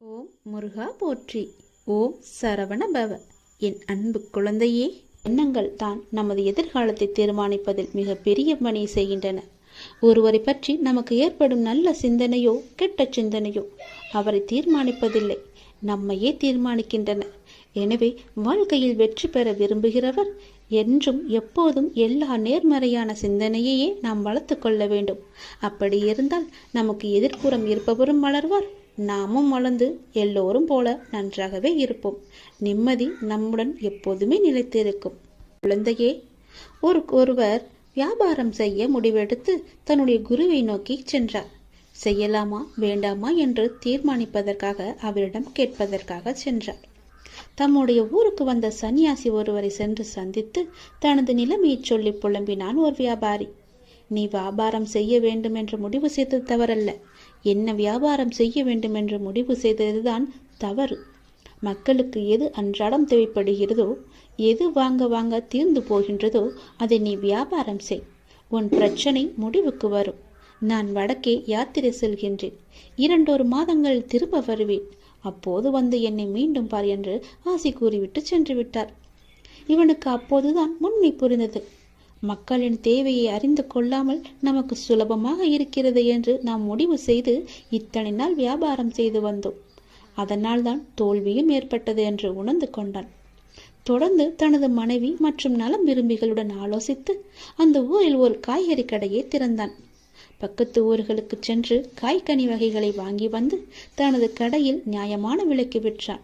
ஓம் முருகா போற்றி. ஓம் சரவண பவ. என் அன்பு குழந்தையே எண்ணங்கள் தான் நமது எதிர்காலத்தை தீர்மானிப்பதில் மிக பெரிய பணி செய்கின்றன. ஒருவரை பற்றி நமக்கு ஏற்படும் நல்ல சிந்தனையோ கெட்ட சிந்தனையோ அவரை தீர்மானிப்பதில்லை. நம்மையே தீர்மானிக்கின்றன. எனவே வாழ்க்கையில் வெற்றி பெற விரும்புகிறவர் என்றும் எப்போதும் எல்லா நேர்மறையான சிந்தனையையே நாம் வளர்த்து கொள்ள வேண்டும். அப்படி இருந்தால் நமக்கு எதிர்ப்புறம் இருப்பவரும் வளர்வார். நாமும் வளர்ந்து எல்லோரும் போல நன்றாகவே இருப்போம். நிம்மதி நம்முடன் எப்போதுமே நிலைத்திருக்கும். குழந்தையே ஒரு ஒருவர் வியாபாரம் செய்ய முடிவெடுத்து தன்னுடைய குருவை நோக்கி சென்றார். செய்யலாமா வேண்டாமா என்று தீர்மானிப்பதற்காக அவரிடம் கேட்பதற்காக சென்றார். தம்முடைய ஊருக்கு வந்த சன்னியாசி ஒருவரை சென்று சந்தித்து தனது நிலைமையை சொல்லி புலம்பினான் ஒரு வியாபாரி. நீ வியாபாரம் செய்ய வேண்டும் என்று முடிவு செய்தது தவறல்ல. என்ன வியாபாரம் செய்ய வேண்டும் என்று முடிவு செய்ததுதான் தவறு. மக்களுக்கு எது அன்றாடம் தேவைப்படுகிறதோ எது வாங்க வாங்க தீர்ந்து போகின்றதோ அதை நீ வியாபாரம் செய். உன் பிரச்சனை முடிவுக்கு வரும். நான் வடக்கே யாத்திரை செல்கின்றேன். இரண்டொரு மாதங்கள் திரும்ப வருவேன். அப்போது வந்து என்னை மீண்டும் பார் என்று ஆசை கூறிவிட்டு சென்று விட்டார். இவனுக்கு அப்போதுதான் உண்மை புரிந்தது. மக்களின் தேவையை அறிந்து கொள்ளாமல் நமக்கு சுலபமாக இருக்கிறது என்று நாம் முடிவு செய்து இத்தனை நாள் வியாபாரம் செய்து வந்தோம். அதனால் தான் தோல்வியும் ஏற்பட்டது என்று உணர்ந்து கொண்டான். தொடர்ந்து தனது மனைவி மற்றும் நலம் விரும்பிகளுடன் ஆலோசித்து அந்த ஊரில் ஒரு காய்கறி கடையை திறந்தான். பக்கத்து ஊர்களுக்கு சென்று காய்கனி வகைகளை வாங்கி வந்து தனது கடையில் நியாயமான விலைக்கு விற்றான்.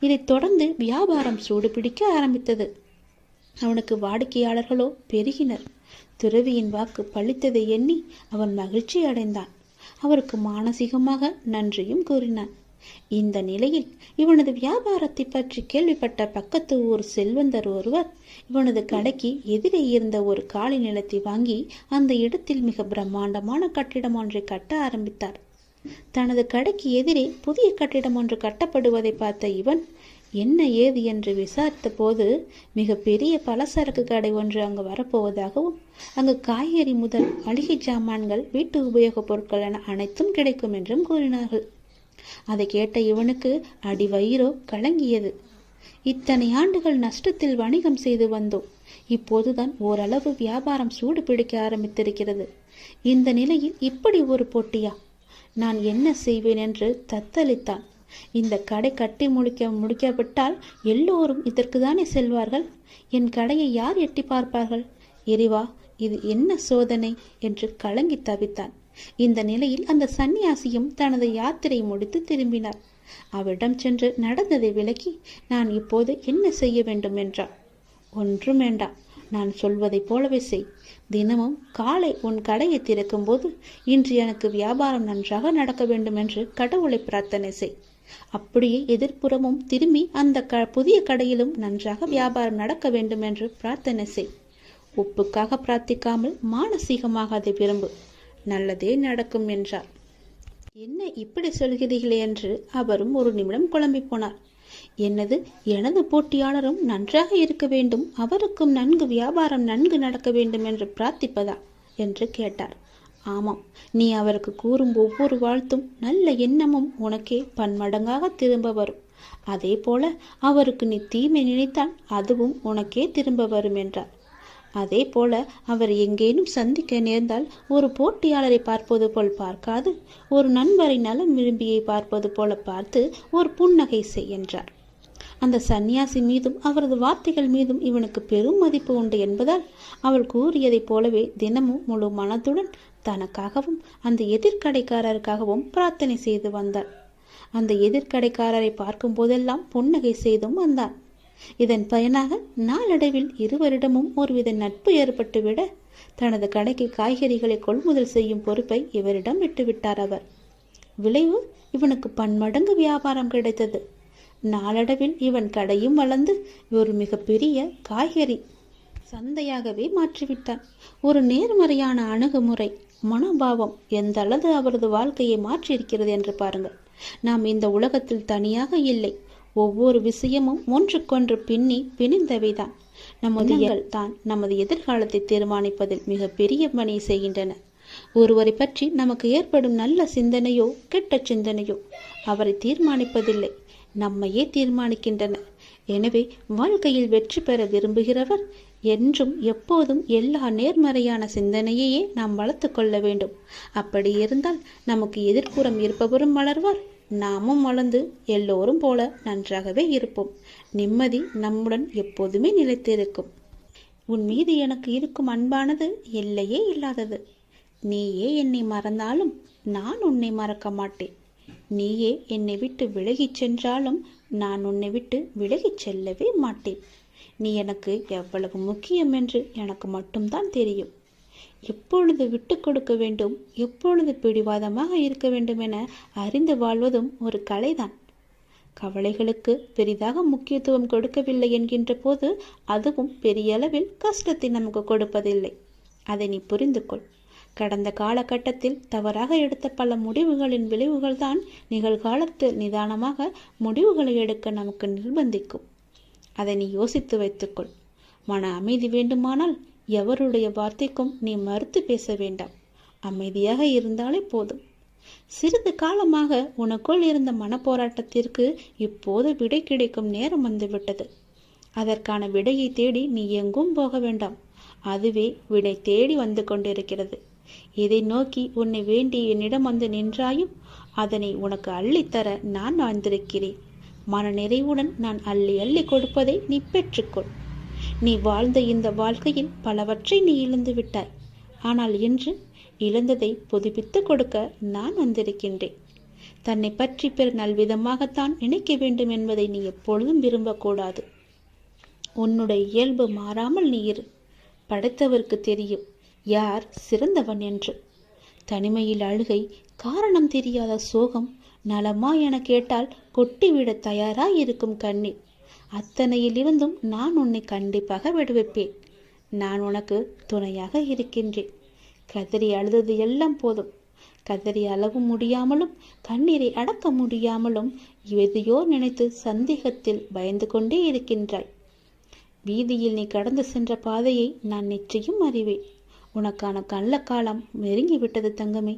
இதைத் தொடர்ந்து வியாபாரம் சூடுபிடிக்க ஆரம்பித்தது. அவனுக்கு வாடிக்கையாளர்களோ பெருகினர். துறவியின் வாக்கு பழித்ததை எண்ணி அவன் மகிழ்ச்சி அடைந்தான். அவருக்கு மானசீகமாக நன்றியும் கூறினான். இந்த நிலையில் இவனது வியாபாரத்தை பற்றி கேள்விப்பட்ட பக்கத்து ஊர் செல்வந்தர் ஒருவர் இவனது கடைக்கு எதிரே இருந்த ஒரு காலி நிலத்தை வாங்கி அந்த இடத்தில் மிக பிரம்மாண்டமான கட்டிடம் ஒன்றை கட்ட ஆரம்பித்தார். தனது கடைக்கு எதிரே புதிய கட்டிடம் ஒன்று கட்டப்படுவதை பார்த்த இவன் என்ன ஏது என்று விசாரித்த போது மிக பெரிய பலசரக்கு கடை ஒன்று அங்கு வரப்போவதாகவும் அங்கு காய்கறி முதல் மளிகை சாமான்கள் வீட்டு உபயோகப் பொருட்கள் என அனைத்தும் கிடைக்கும் என்றும் கூறினார்கள். அதை கேட்ட இவனுக்கு அடி வயிறோ கலங்கியது. இத்தனை ஆண்டுகள் நஷ்டத்தில் வணிகம் செய்து வந்தோம். இப்போதுதான் ஓரளவு வியாபாரம் சூடு பிடிக்க ஆரம்பித்திருக்கிறது. இந்த நிலையில் இப்படி ஒரு போட்டியா? நான் என்ன செய்வேன் என்று தத்தளித்தான். இந்த கடை கட்டி முடிக்க முடிக்கப்பட்டால் எல்லோரும் இதற்கு தானே செல்வார்கள்? என் கடையை யார் எட்டி பார்ப்பார்கள்? இறைவா இது என்ன சோதனை? என்று கலங்கி தவித்தான். இந்த நிலையில் அந்த சந்நியாசியும் தனது யாத்திரை முடித்து திரும்பினார். அவரிடம் சென்று நடந்ததை விளக்கி நான் இப்போது என்ன செய்ய வேண்டும் என்றார். ஒன்றும் வேண்டாம் நான் சொல்வதைப் போலவே செய். தினமும் காலை உன் கடையை திறக்கும்போது இன்று எனக்கு வியாபாரம் நன்றாக நடக்க வேண்டும் என்று கடவுளை பிரார்த்தனை செய். அப்படியே எதிர்ப்புறமும் திரும்பி அந்த க புதிய கடையிலும் நன்றாக வியாபாரம் நடக்க வேண்டும் என்று பிரார்த்தனை செய். உப்புக்காக பிரார்த்திக்காமல் மானசீகமாக அதை விரும்பு நல்லதே நடக்கும் என்றார். என்ன இப்படி சொல்கிறீர்களே என்று அவரும் ஒரு நிமிடம் குழம்பி போனார். என்னது எனது போட்டியாளரும் நன்றாக இருக்க வேண்டும் அவருக்கும் நன்கு வியாபாரம் நன்கு நடக்க வேண்டும் என்று பிரார்த்திப்பதா? என்று கேட்டார். ஆமாம் நீ அவருக்கு கூறும் ஒவ்வொரு வாழ்த்தும் நல்ல எண்ணமும் உனக்கே பன்மடங்காக திரும்ப வரும். அதே போல அவருக்கு நீ தீமை நினைத்தால் அதுவும் உனக்கே திரும்ப வரும் என்றார். அதே போல அவர் எங்கேனும் சந்திக்க நேர்ந்தால் ஒரு போட்டியாளரை பார்ப்பது போல் பார்க்காது ஒரு நண்பரை நலம் விரும்பியை பார்ப்பது போல பார்த்து ஒரு புன்னகை செய் என்றார். அந்த சந்நியாசி மீதும் அவரது வார்த்தைகள் மீதும் இவனுக்கு பெரும் மதிப்பு உண்டு என்பதால் அவள் கூறியதைப் போலவே தினமும் முழு மனத்துடன் தனக்காகவும் அந்த எதிர்கடைக்காரருக்காகவும் பிரார்த்தனை செய்து வந்தார் அந்த எதிர்கடைக்காரரை பார்க்கும் போதெல்லாம் புன்னகை செய்தும் வந்தான். இதன் பயனாக நாளடைவில் இருவரிடமும் ஒருவித நட்பு ஏற்பட்டுவிட தனது கடைக்கு காய்கறிகளை கொள்முதல் செய்யும் பொறுப்பை இவரிடம் விட்டுவிட்டார் அவர். விளைவு இவனுக்கு பன்மடங்கு வியாபாரம் கிடைத்தது. நாளடைவில் இவன் கடையும் வளர்ந்து ஒரு மிகப்பெரிய காய்கறி சந்தையாகவே மாற்றிவிட்டான். ஒரு நேர்மறையான அணுகுமுறை மனோபாவம் எந்த அளவு அவரது வாழ்க்கையை மாற்றியிருக்கிறது என்று பாருங்கள். நாம் இந்த உலகத்தில் தனியாக இல்லை. ஒவ்வொரு விஷயமும் ஒன்றுக்கொன்று பின்னி பிணிந்தவைதான். நமது தான் நமது எதிர்காலத்தை தீர்மானிப்பதில் மிக பெரிய பணி செய்கின்றன. ஒருவரை பற்றி நமக்கு ஏற்படும் நல்ல சிந்தனையோ கெட்ட சிந்தனையோ அவரை தீர்மானிப்பதில்லை. நம்மையே தீர்மானிக்கின்றன எனவே வாழ்க்கையில் வெற்றி பெற விரும்புகிறவர் என்றும் எப்போதும் எல்லா நேர்மறையான சிந்தனையையே நாம் வளர்த்து கொள்ள வேண்டும். அப்படி இருந்தால் நமக்கு எதிர்ப்புறம் இருப்பவரும் வளர்வார். நாமும் வளர்ந்து எல்லோரும் போல நன்றாகவே இருப்போம். நிம்மதி நம்முடன் எப்போதுமே நிலைத்திருக்கும். உன் மீது எனக்கு இருக்கும் அன்பானது எல்லையே இல்லாதது. நீயே என்னை மறந்தாலும் நான் உன்னை மறக்க மாட்டேன். நீயே என்னை விட்டு விலகிச் சென்றாலும் நான் உன்னை விட்டு விலகிச் செல்லவே மாட்டேன். நீ எனக்கு எவ்வளவு முக்கியம் என்று எனக்கு மட்டும்தான் தெரியும். எப்பொழுது விட்டு கொடுக்க வேண்டும் எப்பொழுது பிடிவாதமாக இருக்க வேண்டும் என அறிந்து வாழ்வதும் ஒரு கலைதான். கவலைகளுக்கு பெரிதாக முக்கியத்துவம் கொடுக்கவில்லை என்கின்ற போது அதுவும் பெரிய அளவில் கஷ்டத்தை நமக்கு கொடுப்பதில்லை. அதை நீ புரிந்து கொள் கடந்த காலகட்டத்தில் தவறாக எடுத்த பல முடிவுகளின் விளைவுகள்தான் நிகழ்காலத்தில் நிதானமாக முடிவுகளை எடுக்க நமக்கு நிர்பந்திக்கும். அதை நீ யோசித்து வைத்துக்கொள். மன அமைதி வேண்டுமானால் எவருடைய வார்த்தைக்கும் நீ மறுத்து பேச வேண்டாம். அமைதியாக இருந்தாலே போதும். சிறிது காலமாக உனக்குள் இருந்த மனப்போராட்டத்திற்கு இப்போது விடை கிடைக்கும் நேரம் வந்துவிட்டது. அதற்கான விடையை தேடி நீ எங்கும் போக வேண்டாம். அதுவே விடை தேடி வந்து கொண்டிருக்கிறது. இதை நோக்கி உன்னை வேண்டி என்னிடம் வந்து நின்றாயும் அதனை உனக்கு அள்ளித்தர நான் வந்திருக்கிறேன் மன நிறைவுடன் நான் அள்ளி அள்ளி கொடுப்பதை நீ பெற்றுக்கொள். நீ வாழ்ந்த இந்த வாழ்க்கையில் பலவற்றை நீ இழந்து விட்டாய். ஆனால் இன்று இழந்ததை புதுப்பித்து கொடுக்க நான் வந்திருக்கின்றேன். தன்னை பற்றி பிற நல்விதமாகத்தான் நினைக்க வேண்டும் என்பதை நீ எப்பொழுதும் விரும்பக்கூடாது. உன்னுடைய இயல்பு மாறாமல் நீ இரு. படைத்தவருக்கு தெரியும் யார் சிறந்தவன் என்று. தனிமையில் அழுகை காரணம் தெரியாத சோகம் நலமா என கேட்டால் கொட்டிவிட தயாராய் இருக்கும் கண்ணி. அத்தனையிலிருந்தும் நான் உன்னை கண்டிப்பாக விடுவிப்பேன். நான் உனக்கு துணையாக இருக்கின்றேன். கதறி அழுதது எல்லாம் போதும். கதறி அளவு முடியாமலும் கண்ணீரை அடக்க முடியாமலும் எதையோ நினைத்து சந்தேகத்தில் பயந்து கொண்டே இருக்கின்றாய். வீதியில் நீ கடந்து சென்ற பாதையை நான் நிச்சயம் அறிவேன். உனக்கான கள்ள காலம் நெருங்கிவிட்டது தங்கமே.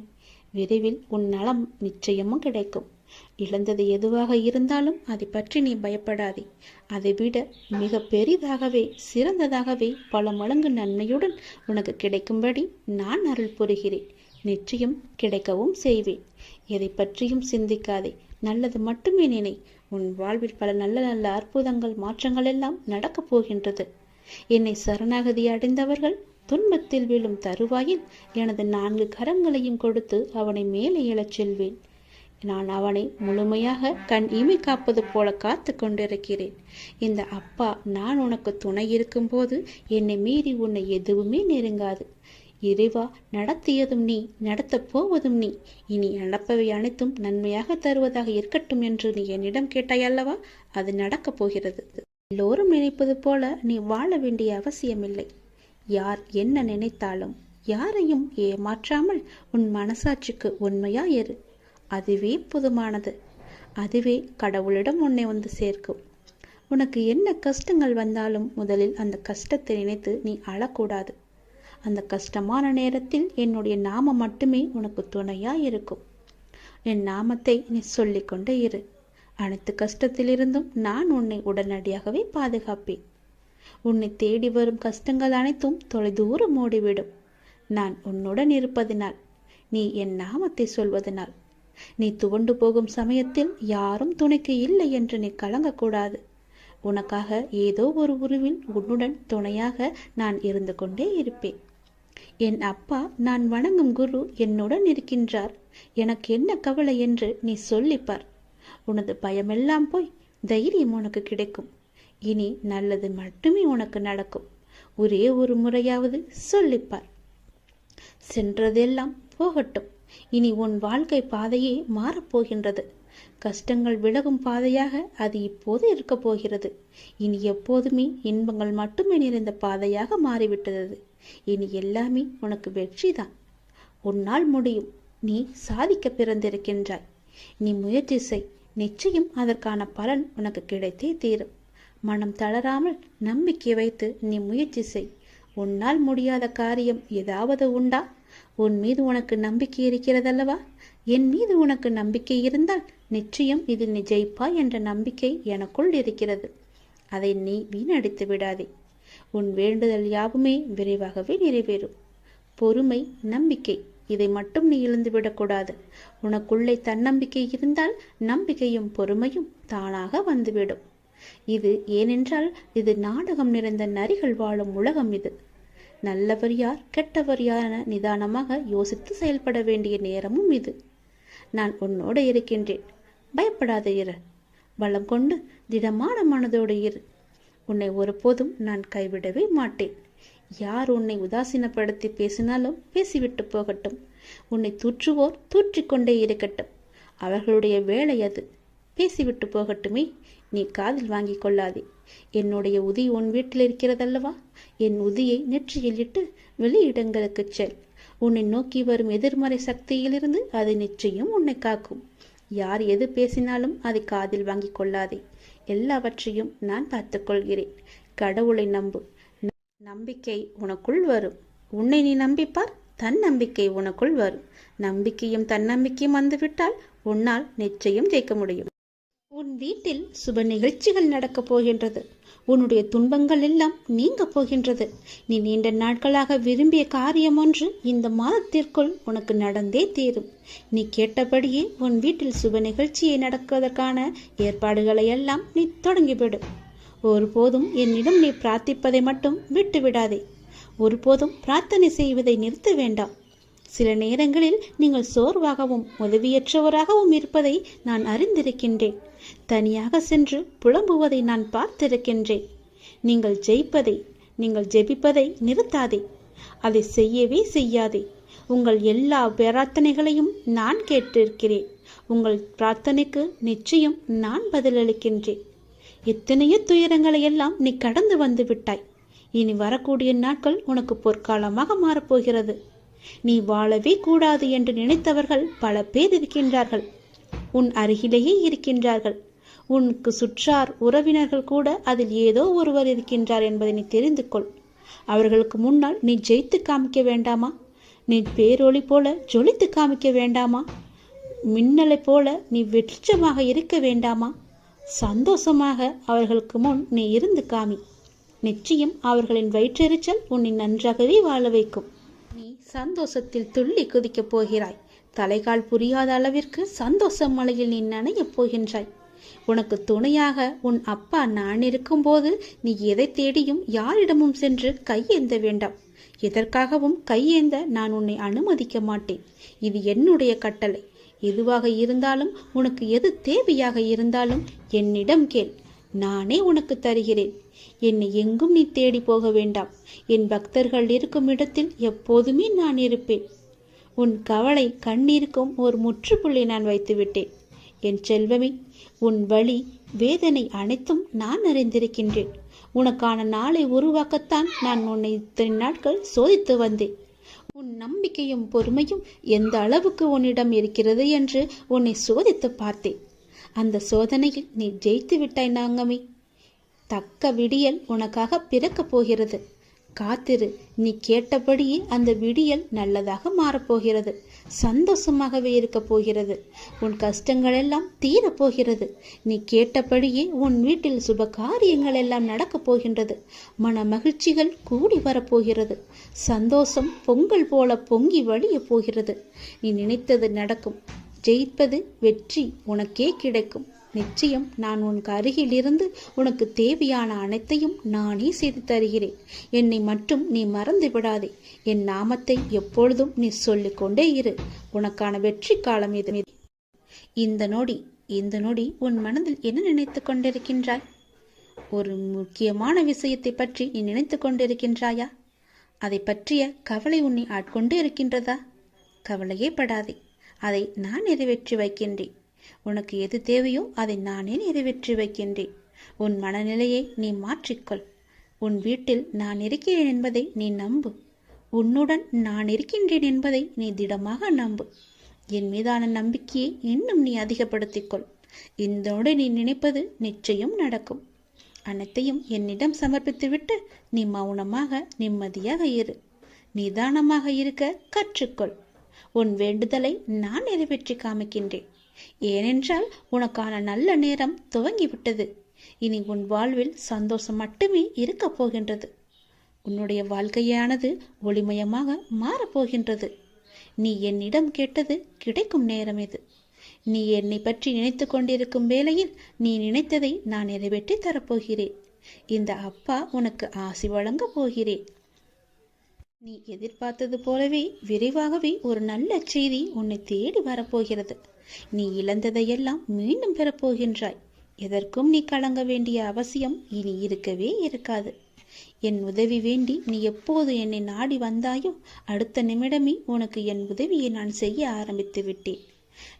விரைவில் உன் நலம் நிச்சயமும் கிடைக்கும். இழந்தது எதுவாக இருந்தாலும் அதை பற்றி நீ பயப்படாதே. அதை விட மிக பெரிதாகவே சிறந்ததாகவே பல மடங்கு நன்மையுடன் உனக்கு கிடைக்கும்படி நான் அருள் புரிகிறேன். நிச்சயம் கிடைக்கவும் செய்வேன். எதை பற்றியும் சிந்திக்காதே. நல்லது மட்டுமே நினை. உன் வாழ்வில் பல நல்ல நல்ல அற்புதங்கள் மாற்றங்கள் எல்லாம் நடக்கப் போகின்றது. என்னை சரணாகதி அடைந்தவர்கள் துன்பத்தில் விழும் தருவாயில் எனது நான்கு கரங்களையும் கொடுத்து அவனை மேலே எழச் செல்வேன். நான் அவனை முழுமையாக கண் இமை காப்பது போல காத்து கொண்டிருக்கிறேன். இந்த அப்பா நான் உனக்கு துணை இருக்கும்போது என்னை மீறி உன்னை எதுவுமே நெருங்காது. இறைவா நடத்தியதும் நீ நடத்தப் போவதும் நீ. இனி நடப்பவை அனைத்தும் நன்மையாக தருவதாக இருக்கட்டும் என்று நீ என்னிடம் கேட்டாயல்லவா? அது நடக்கப் போகிறது. எல்லோரும் நினைப்பது போல நீ வாழ வேண்டிய அவசியமில்லை. யார் என்ன நினைத்தாலும் யாரையும் ஏமாற்றாமல் உன் மனசாட்சிக்கு உண்மையா இரு அதுவே புதுமானது. அதுவே கடவுளிடம் உன்னை வந்து சேர்க்கும். உனக்கு என்ன கஷ்டங்கள் வந்தாலும் முதலில் அந்த கஷ்டத்தை நினைத்து நீ அழக்கூடாது. அந்த கஷ்டமான நேரத்தில் என்னுடைய நாமம் மட்டுமே உனக்கு துணையா இருக்கும். என் நாமத்தை நீ சொல்லிக்கொண்டே இரு. அனைத்து கஷ்டத்திலிருந்தும் நான் உன்னை உடனடியாகவே பாதுகாப்பேன். உன்னை தேடி வரும் கஷ்டங்கள் அனைத்தும் தொலைதூரம் ஓடிவிடும். நான் உன்னுடன் இருப்பதினால் நீ என் நாமத்தை சொல்வதனால். நீ துவண்டு போகும் சமயத்தில் யாரும் துணைக்கு இல்லை என்று நீ கலங்கக்கூடாது. உனக்காக ஏதோ ஒரு உருவில் உன்னுடன் துணையாக நான் இருந்து கொண்டே இருப்பேன். என் அப்பா நான் வணங்கும் குரு என்னுடன் இருக்கின்றார். எனக்கு என்ன கவலை என்று நீ சொல்லிப்பார். உனது பயமெல்லாம் போய் தைரியம் உனக்கு கிடைக்கும். இனி நல்லது மட்டுமே உனக்கு நடக்கும். ஒரே ஒரு முறையாவது சொல்லிப்பார். சென்றதெல்லாம் போகட்டும். இனி உன் வாழ்க்கை பாதையே மாறப்போகின்றது. கஷ்டங்கள் விலகும் பாதையாக அது இப்போது இருக்கப் போகிறது. இனி எப்போதுமே இன்பங்கள் மட்டுமே நிறைந்த பாதையாக மாறிவிட்டது. இனி எல்லாமே உனக்கு வெற்றிதான். உன்னால் முடியும். நீ சாதிக்க பிறந்திருக்கின்றாய். நீ முயற்சி செய். நிச்சயம் அதற்கான பலன் உனக்கு கிடைத்தே தீரும். மனம் தளராமல் நம்பிக்கை வைத்து நீ முயற்சி செய். உன்னால் முடியாத காரியம் ஏதாவது உண்டா? உன் மீது உனக்கு நம்பிக்கை இருக்கிறதல்லவா? என் மீது உனக்கு நம்பிக்கை இருந்தால் நிச்சயம் இதில் நீ ஜெயிப்பா என்ற நம்பிக்கை எனக்குள் இருக்கிறது. அதை நீ வீணடித்து விடாதே. உன் வேண்டுதல் யாவுமே விரைவாகவே நிறைவேறும். பொறுமை நம்பிக்கை இதை மட்டும் நீ இழந்துவிடக்கூடாது உனக்குள்ளே தன்னம்பிக்கை இருந்தால் நம்பிக்கையும் பொறுமையும் தானாக வந்துவிடும். இது ஏனென்றால் இது நாடகம் நிறைந்த நரிகள் வாழும் உலகம் இது. நல்லவர் யார் கெட்டவர் யார் என நிதானமாக யோசித்து செயல்பட வேண்டிய நேரமும் இது. நான் உன்னோடு இருக்கின்றேன். பயப்படாத இரு. பலம் கொண்டு திடமான மனதோடு இரு. உன்னை ஒருபோதும் நான் கைவிடவே மாட்டேன். யார் உன்னை உதாசீனப்படுத்தி பேசினாலும் பேசிவிட்டு போகட்டும். உன்னை தூற்றுவோர் தூற்றிக்கொண்டே இருக்கட்டும். அவர்களுடைய வேலை அது. பேசிவிட்டு போகட்டுமே. நீ காதில் வாங்கிக் கொள்ளாதே என்னுடைய உதி உன் வீட்டில் இருக்கிறதல்லவா? என் உதியை நெற்றியில் இட்டு வெளியிடங்களுக்குச் செல். உன்னை நோக்கி வரும் எதிர்மறை சக்தியிலிருந்து அது நிச்சயம் உன்னை காக்கும். யார் எது பேசினாலும் அதை காதில் வாங்கி கொள்ளாதே எல்லாவற்றையும் நான் பார்த்துக்கொள்கிறேன். கடவுளை நம்பு. நம்பிக்கை உனக்குள் வரும். உன்னை நீ நம்பிப்பார் தன் நம்பிக்கை உனக்குள் வரும். நம்பிக்கையும் தன்னம்பிக்கையும் வந்துவிட்டால் உன்னால் நிச்சயம் ஜெயிக்க முடியும். உன் வீட்டில் சுப நிகழ்ச்சிகள் நடக்கப் போகின்றது. உன்னுடைய துன்பங்கள் எல்லாம் நீங்க போகின்றது. நீ நீண்ட நாட்களாக விரும்பிய காரியம் ஒன்று இந்த மாதத்திற்குள் உனக்கு நடந்தே தீரும். நீ கேட்டபடியே உன் வீட்டில் சுப நிகழ்ச்சியை நடக்குவதற்கான ஏற்பாடுகளை எல்லாம் நீ தொடங்கிவிடு. ஒருபோதும் என்னிடம் நீ பிரார்த்திப்பதை மட்டும் விட்டு விடாதே ஒருபோதும் பிரார்த்தனை செய்வதை நிறுத்த வேண்டாம். சில நேரங்களில் நீங்கள் சோர்வாகவும் உதவியற்றவராகவும் இருப்பதை நான் அறிந்திருக்கின்றேன். தனியாக சென்று புலம்புவதை நான் பார்த்திருக்கின்றேன். நீங்கள் ஜெயிப்பதை நீங்கள் ஜெபிப்பதை நிறுத்தாதே. அதை செய்யவே செய்யாதே. உங்கள் எல்லா பிரார்த்தனைகளையும் நான் கேட்டிருக்கிறேன். உங்கள் பிரார்த்தனைக்கு நிச்சயம் நான் பதிலளிக்கின்றேன். எத்தனையோ துயரங்களை எல்லாம் நீ கடந்து வந்து விட்டாய். இனி வரக்கூடிய நாட்கள் உனக்கு பொற்காலமாக மாறப்போகிறது. நீ வாழவே கூடாது என்று நினைத்தவர்கள் பல பேர் இருக்கின்றார்கள். உன் அருகிலேயே இருக்கின்றார்கள். உனக்கு சுற்றார் உறவினர்கள் கூட அதில் ஏதோ ஒருவர் இருக்கின்றார் என்பதை நீ தெரிந்து கொள் அவர்களுக்கு முன்னால் நீ ஜெயித்து காமிக்க வேண்டாமா? நீ பேரொளி போல ஜொலித்து காமிக்க வேண்டாமா? மின்னலை போல நீ வெளிச்சமாக இருக்க வேண்டாமா? சந்தோஷமாக அவர்களுக்கு முன் நீ இருந்து காமி. நிச்சயம் அவர்களின் வயிற்றெரிச்சல் உன்னை நன்றாகவே வாழ வைக்கும். சந்தோஷத்தில் துள்ளி குதிக்கப் போகிறாய். தலைகால் புரியாத அளவிற்கு சந்தோஷ மலையில் நீ நனையப் போகின்றாய். உனக்கு துணையாக உன் அப்பா நான் இருக்கும்போது நீ எதை தேடியும் யாரிடமும் சென்று கையேந்த வேண்டாம். எதற்காகவும் கையேந்த நான் உன்னை அனுமதிக்க மாட்டேன். இது என்னுடைய கட்டளை. எதுவாக இருந்தாலும் உனக்கு எது தேவையாக இருந்தாலும் என்னிடம் கேள். நானே உனக்கு தருகிறேன். என்னை எங்கும் நீ தேடி போக வேண்டாம். என் பக்தர்கள் இருக்கும் இடத்தில் எப்போதுமே நான் இருப்பேன். உன் கவலை கண்ணீருக்கும் ஒரு முற்றுப்புள்ளி நான் வைத்துவிட்டேன். என் செல்வமே உன் வழி வேதனை அனைத்தும் நான் அறிந்திருக்கின்றேன். உனக்கான நாளை உருவாக்கத்தான் நான் உன்னை இத்தனை நாட்கள் சோதித்து வந்தேன். உன் நம்பிக்கையும் பொறுமையும் எந்த அளவுக்கு உன்னிடம் இருக்கிறது என்று உன்னை சோதித்து பார்த்தேன். அந்த சோதனையில் நீ ஜெயித்து விட்டாய் நாங்கமே. தக்க விடியல் உனக்காக பிறக்கப் போகிறது. காத்திரு நீ கேட்டபடியே அந்த விடியல் நல்லதாக மாறப்போகிறது. சந்தோஷமாகவே இருக்கப் போகிறது. உன் கஷ்டங்கள் எல்லாம் தீரப் போகிறது. நீ கேட்டபடியே உன் வீட்டில் சுப காரியங்கள் எல்லாம் நடக்கப் போகின்றது. மன மகிழ்ச்சிகள் கூடி வரப்போகிறது சந்தோஷம் பொங்கல் போல பொங்கி வழியப் போகிறது. நீ நினைத்தது நடக்கும். ஜெயிப்பது வெற்றி உனக்கே கிடைக்கும். நிச்சயம் நான் உனக்கு அருகிலிருந்து உனக்கு தேவையான அனைத்தையும் நானே செய்து தருகிறேன். என்னை மட்டும் நீ மறந்து விடாதே என் நாமத்தை எப்பொழுதும் நீ சொல்லிக்கொண்டே இரு. உனக்கான வெற்றி காலம் இது. இந்த நொடி இந்த நொடி உன் மனதில் என்ன நினைத்து கொண்டிருக்கின்றாய்? ஒரு முக்கியமான விஷயத்தை பற்றி நீ நினைத்து கொண்டிருக்கின்றாயா? அதை பற்றிய கவலை உன்னை ஆட்கொண்டு இருக்கின்றதா? கவலையே படாதே. அதை நான் நிறைவேற்றி வைக்கின்றேன். உனக்கு எது தேவையோ அதை நானே நிறைவேற்றி வைக்கின்றேன். உன் மனநிலையை நீ மாற்றிக்கொள். உன் வீட்டில் நான் இருக்கிறேன் என்பதை நீ நம்பு. உன்னுடன் நான் இருக்கின்றேன் என்பதை நீ திடமாக நம்பு. என் மீதான நம்பிக்கையை இன்னும் நீ அதிகப்படுத்திக்கொள். இதோடு நீ நினைப்பது நிச்சயம் நடக்கும். அனைத்தையும் என்னிடம் சமர்ப்பித்துவிட்டு நீ மௌனமாக நிம்மதியாக இரு. நிதானமாக இருக்க கற்றுக்கொள். உன் வேண்டுதலை நான் நிறைவேற்றி காமிக்கின்றேன். ஏனென்றால் உனக்கான நல்ல நேரம் துவங்கிவிட்டது. இனி உன் வாழ்வில் சந்தோஷம் மட்டுமே இருக்கப் போகின்றது. உன்னுடைய வாழ்க்கையானது ஒளிமயமாக மாறப்போகின்றது நீ என்னிடம் கேட்டது கிடைக்கும் நேரம் இது. நீ என்னை பற்றி நினைத்து கொண்டிருக்கும் வேளையில் நீ நினைத்ததை நான் நிறைவேற்றி தரப்போகிறேன் இந்த அப்பா உனக்கு ஆசி வழங்கப் போகிறேன். நீ எதிர்பார்த்தது போலவே விரைவாகவே ஒரு நல்ல செய்தி உன்னை தேடி வரப்போகிறது. நீ இழந்ததையெல்லாம் மீண்டும் பெறப்போகின்றாய். எதற்கும் நீ கலங்க வேண்டிய அவசியம் இனி இருக்கவே இருக்காது. என் உதவி வேண்டி நீ எப்போது என்னை நாடி வந்தாயோ அடுத்த நிமிடமே உனக்கு என் உதவியை நான் செய்ய ஆரம்பித்து விட்டேன்.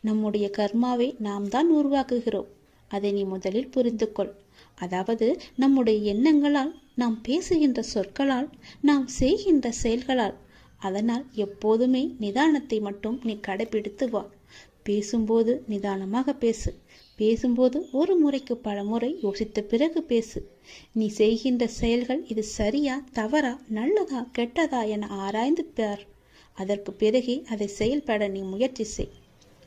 நம்முடைய கர்மாவை நாம் தான் உருவாக்குகிறோம். அதை நீ முதலில் புரிந்து கொள் அதாவது நம்முடைய எண்ணங்களால் நாம் பேசுகின்ற சொற்களால் நாம் செய்கின்ற செயல்களால் அதனால் எப்போதுமே நிதானத்தை மட்டும் நீ கடைபிடித்து வா. பேசும்போது நிதானமாக பேசு. பேசும்போது ஒரு முறைக்கு பல முறை யோசித்த பிறகு பேசு. நீ செய்கின்ற செயல்கள் இது சரியா தவறா நல்லதா கெட்டதா என ஆராய்ந்து பார். அதற்கு பிறகே அதை செயல்பட நீ முயற்சி செய்.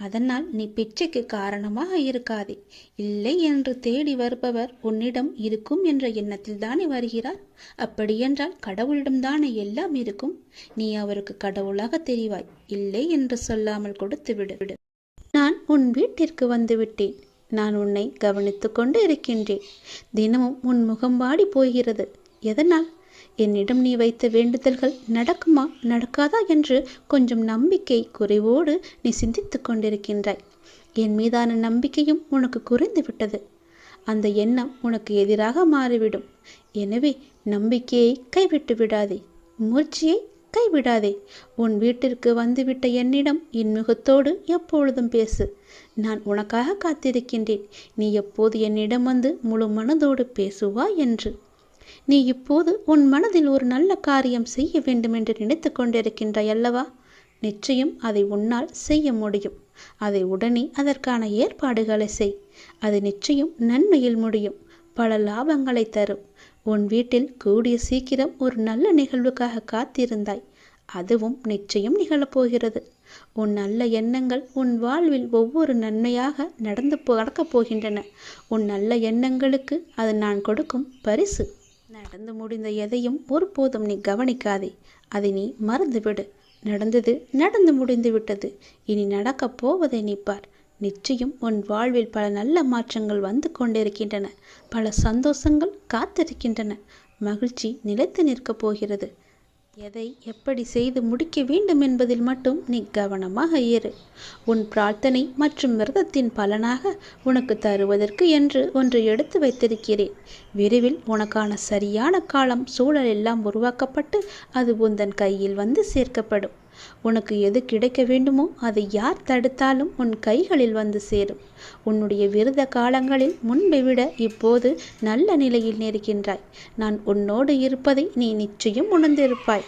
அதனால் நீ பிச்சைக்கு காரணமாக இருக்காதே. இல்லை என்று தேடி வருபவர் உன்னிடம் இருக்கும் என்ற எண்ணத்தில் தானே வருகிறார்? அப்படியென்றால் கடவுளிடம்தானே எல்லாம் இருக்கும்? நீ அவருக்கு கடவுளாக தெரிவாய். இல்லை என்று சொல்லாமல் கொடுத்து விடு. நான் உன் வீட்டிற்கு வந்துவிட்டேன். நான் உன்னை கவனித்து கொண்டு இருக்கின்றேன். தினமும் உன் முகம் வாடி போகிறது. எதனால்? என்னிடம் நீ வைத்த வேண்டுதல்கள் நடக்குமா? நடக்காதா? என்று கொஞ்சம் நம்பிக்கை குறைவோடு நீ சிந்தித்து கொண்டிருக்கின்றாய். என் மீதான நம்பிக்கையும் உனக்கு குறைந்து விட்டது. அந்த எண்ணம் உனக்கு எதிராக மாறிவிடும். எனவே நம்பிக்கையை கைவிட்டு விடாதே. முயற்சியை கைவிடாதே. உன் வீட்டிற்கு வந்துவிட்ட என்னிடம் இன்முகத்தோடு எப்பொழுதும் பேசு. நான் உனக்காக காத்திருக்கின்றேன். நீ எப்போது என்னிடம் வந்து முழு மனதோடு பேசுவா என்று. நீ இப்போது உன் மனதில் ஒரு நல்ல காரியம் செய்ய வேண்டும் என்று நினைத்து கொண்டிருக்கின்றாய் அல்லவா? நிச்சயம் அதை உன்னால் செய்ய முடியும். அதை உடனே அதற்கான ஏற்பாடுகளை செய். அது நிச்சயம் நன்மையில் முடியும். பல லாபங்களை தரும். உன் வீட்டில் கூடிய சீக்கிரம் ஒரு நல்ல நிகழ்வுக்காக காத்திருந்தாய். அதுவும் நிச்சயம் நிகழப்போகிறது. உன் நல்ல எண்ணங்கள் உன் வாழ்வில் ஒவ்வொரு நன்மையாக நடந்து நடக்கப் போகின்றன. உன் நல்ல எண்ணங்களுக்கு அது நான் கொடுக்கும் பரிசு. நடந்து முடிந்த எதையும் ஒருபோதும் நீ கவனிக்காதே. அதை நீ மறந்துவிடு. நடந்தது நடந்து முடிந்து விட்டது. இனி நடக்கப் போவதை நீ பார். நிச்சயம் உன் வாழ்வில் பல நல்ல மாற்றங்கள் வந்து கொண்டிருக்கின்றன. பல சந்தோஷங்கள் காத்திருக்கின்றன. மகிழ்ச்சி நிலைத்து நிற்கப் போகிறது. எதை எப்படி செய்து முடிக்க வேண்டும் என்பதில் மட்டும் நீ கவனமாக இரு. உன் பிரார்த்தனை மற்றும் விரதத்தின் பலனாக உனக்கு தருவதற்கு என்று ஒன்று எடுத்து வைத்திருக்கிறேன். விரைவில் உனக்கான சரியான காலம் சூழல் எல்லாம் உருவாக்கப்பட்டு அது உந்தன் கையில் வந்து சேர்க்கப்படும். உனக்கு எது கிடைக்க வேண்டுமோ அதை யார் தடுத்தாலும் உன் கைகளில் வந்து சேரும். உன்னுடைய விரத காலங்களில் முன்பை விட இப்போது நல்ல நிலையில் நிற்கின்றாய் நான் உன்னோடு இருப்பதை நீ நிச்சயம் உணர்ந்திருப்பாய்.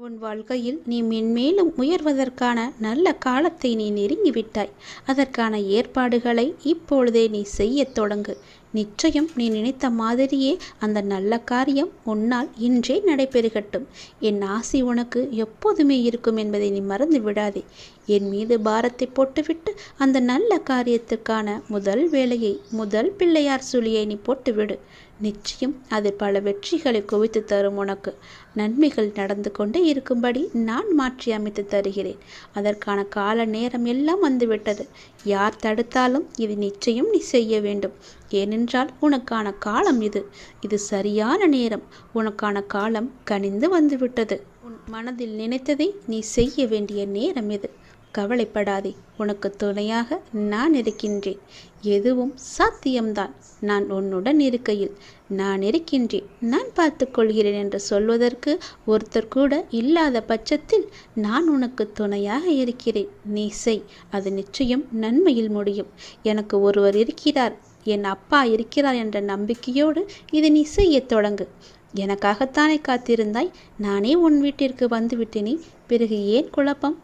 உன் வாழ்க்கையில் நீ மென்மேலும் உயர்வதற்கான நல்ல காலத்தை நீ நெருங்கிவிட்டாய். அதற்கான ஏற்பாடுகளை இப்பொழுதே நீ செய்யத் தொடங்கு. நிச்சயம் நீ நினைத்த மாதிரியே அந்த நல்ல காரியம் உன்னால் இன்றே நடைபெறுகட்டும். என் ஆசி உனக்கு எப்போதுமே இருக்கும் என்பதை நீ மறந்து விடாதே. என் மீது பாரத்தை போட்டுவிட்டு அந்த நல்ல காரியத்துக்கான முதல் வேலையை முதல் பிள்ளையார் சுழியை நீ போட்டுவிடு. நிச்சயம் அது பல வெற்றிகளை குவித்து தரும் உனக்கு. நன்மைகள் நடந்து கொண்டே இருக்கும்படி நான் மாற்றி அமைத்து தருகிறேன். அதற்கான கால நேரம் எல்லாம் வந்துவிட்டது. யார் தடுத்தாலும் இது நிச்சயம் நீ செய்ய வேண்டும். ஏனென்றால் உனக்கான காலம் இது. இது சரியான நேரம். உனக்கான காலம் கனிந்து வந்துவிட்டது. உன் மனதில் நினைத்ததை நீ செய்ய வேண்டிய நேரம் இது. கவலைப்படாதே. உனக்கு துணையாக நான் இருக்கின்றேன். எதுவும் சாத்தியம்தான். நான் உன்னுடன் இருக்கையில். நான் இருக்கின்றேன் நான் பார்த்துக்கொள்கிறேன் என்று சொல்வதற்கு ஒருத்தர் கூட இல்லாத பட்சத்தில் நான் உனக்கு துணையாக இருக்கிறேன். நீ செய் அது நிச்சயம் நன்மையில் முடியும். எனக்கு ஒருவர் இருக்கிறார் என் அப்பா இருக்கிறார் என்ற நம்பிக்கையோடு இதை நீ செய்யத் தொடங்கு. எனக்காகத்தானே காத்திருந்தாய்? நானே உன் வீட்டிற்கு வந்துவிட்டேனே பிறகு ஏன் குழப்பம்?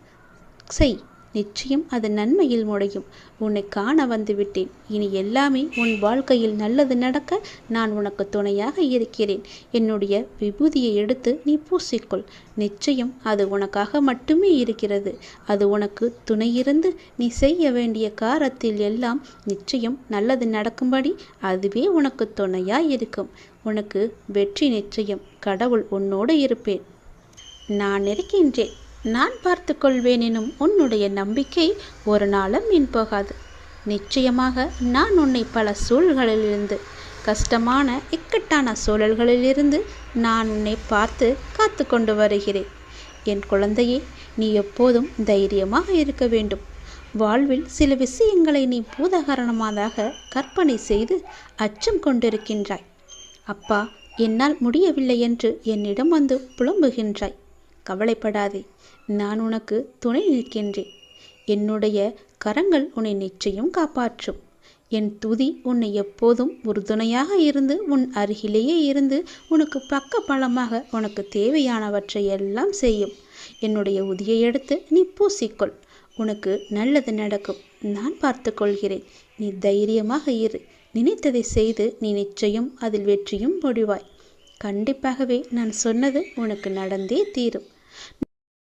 செய். நிச்சயம் அது நன்மையில் முடையும் உன்னை காண வந்துவிட்டேன். இனி எல்லாமே உன் வாழ்க்கையில் நல்லது நடக்க நான் உனக்கு துணையாக இருக்கிறேன். என்னுடைய விபூதியை எடுத்து நீ பூசிக்கொள். நிச்சயம் அது உனக்காக மட்டுமே இருக்கிறது. அது உனக்கு துணையிருந்து நீ செய்ய வேண்டிய காரத்தில் எல்லாம் நிச்சயம் நல்லது நடக்கும்படி அதுவே உனக்கு துணையாய் இருக்கும். உனக்கு வெற்றி நிச்சயம். கடவுள் உன்னோடு இருப்பேன். நான் இருக்கின்றேன் நான் பார்த்து கொள்வேன் எனும் உன்னுடைய நம்பிக்கை ஒரு நாளும் மீன் போகாது. நிச்சயமாக நான் உன்னை பல சூழல்களிலிருந்து கஷ்டமான இக்கட்டான சூழல்களிலிருந்து நான் உன்னை பார்த்து காத்து கொண்டு வருகிறேன். என் குழந்தையே நீ எப்போதும் தைரியமாக இருக்க வேண்டும். வாழ்வில் சில விஷயங்களை நீ பூதகரணமாக கற்பனை செய்து அச்சம் கொண்டிருக்கின்றாய். அப்பா என்னால் முடியவில்லை என்று என்னிடம் வந்து புலம்புகின்றாய். கவலைப்படாதே. நான் உனக்கு துணை நிற்கின்றேன். என்னுடைய கரங்கள் உன்னை நிச்சயம் காப்பாற்றும். என் துதி உன்னை எப்போதும் உறுதுணையாக இருந்து உன் அருகிலேயே இருந்து உனக்கு பக்க பலமாக உனக்கு தேவையானவற்றை எல்லாம் செய்யும். என்னுடைய உதியை எடுத்து நீ பூசிக்கொள். உனக்கு நல்லது நடக்கும். நான் பார்த்து கொள்கிறேன். நீ தைரியமாக இரு. நினைத்ததை செய்து நீ நிச்சயம் அதில் வெற்றியும் முடிவாய் கண்டிப்பாகவே நான் சொன்னது உனக்கு நடந்தே தீரும்.